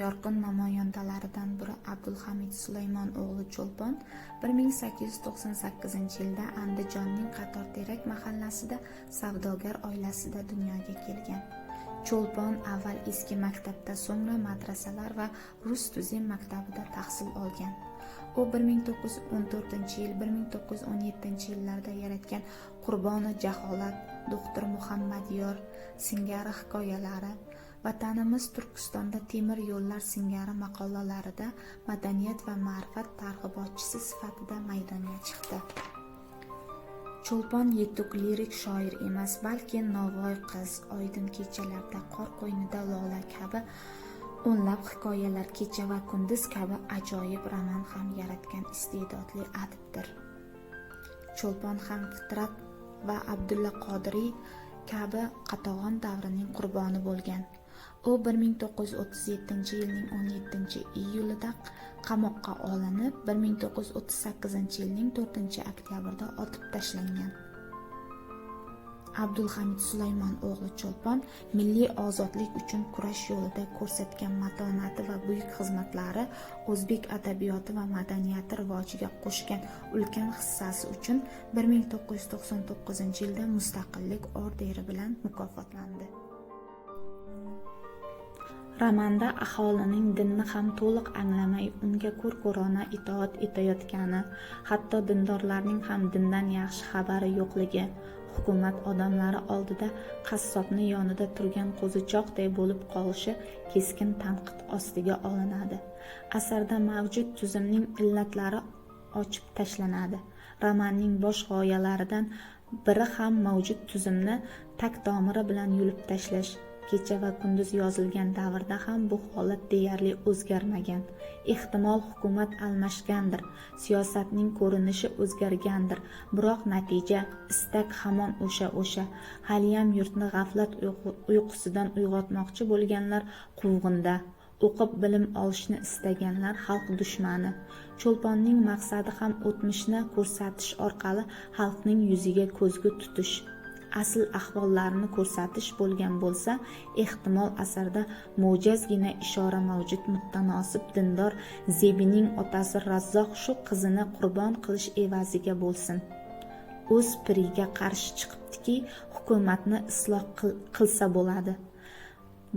yorqin namoyandalaridan biri Abdulhamid Sulaymon o'g'li Cho'lpon 1898 yilda Andijonning Qatorterak mahallasida savdogar oilasida dunyoga kelgan. Cho'lpon avval eski maktabda, so'ngra madrasalar va rus tuzem maktabida tahsil olgan. U 1914-yil, 1917-yillarda yaratgan Qurboni jaholat, Doktor Muhammadiyor singari hikoyalari, Vatanimiz Turkistonda temir yo'llar singari maqolalarida madaniyat va ma'rifat targ'ibotchisi sifatida maydonga chiqdi. Cho'lpon yetuk lirik shoir emas, balki Novvoy qiz, Oydin kechalarda, Qor qo'ynida lola kabi o'nlab hikoyalar, Kecha va kunduz kabi ajoyib roman ham yaratgan iste'dodli adibdir. Cho'lpon ham Fitrat va Abdulla Qodiriy kabi qatag'on davrining qurboni bo'lgan. U 1937-yilning 17-iyulida qamoqqa olinib, 1938-yilning 4-oktyabrida otib tashlangan. Abdulhamid Sulaymon o'g'li Cho'lpon milliy ozodlik uchun kurash yo'lida ko'rsatgan matonati va buyuk xizmatlari o'zbek adabiyoti va madaniyati rivojiga qo'shgan ulkan hissasi uchun 1999-yilda Mustaqillik orderi bilan mukofotlandi. Romanda aholining dinni ham to'liq anglamay, unga ko'r-ko'rona itoat etayotgani, hatto dindorlarning ham dindan yaxshi xabari yo'qligi, hukumat odamlari oldida qassobni yonida turgan qo'zichoqday bo'lib qolishi keskin tanqid ostiga olinadi. Asarda mavjud tuzumning illatlari ochib tashlanadi. Romanning bosh g'oyalaridan biri ham mavjud tuzumni tak tomiri bilan yulib tashlash. Kecha va kunduz yozilgan davrda ham bu holat deyarli o'zgarmagan. Ehtimol hukumat almashgandir, siyosatning ko'rinishi o'zgargandir, biroq natija, istak hamon o'sha-o'sha. Haliyam yurtni g'aflat uyqusidan uyg'otmoqchi bo'lganlar quvg'inda. o'qib bilim olishni istaganlar xalq dushmani. Cho'lponning maqsadi ham o'tmishni ko'rsatish orqali xalqning yuziga ko'zgu tutish. Asl ahvollarini ko'rsatish bo'lgan bo'lsa, ehtimol asarda mo'jazgina ishora mavjud mutanosib dindor Zebining otasi Razzoq shu qizini qurbon qilish evaziga bo'lsin. O'z piriga qarshi chiqibdiki, hukumatni isloh qilsa bo'ladi.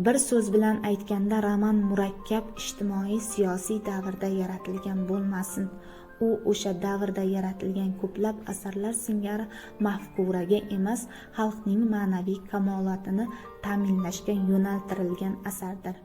Bir so'z bilan aytganda roman murakkab ijtimoiy siyosiy davrda yaratilgan bo'lmasin. U o'sha davrda yaratilgan ko'plab asarlar singari mafkuraga emas xalqning ma'naviy kamolotini ta'minlashga yo'naltirilgan asardir.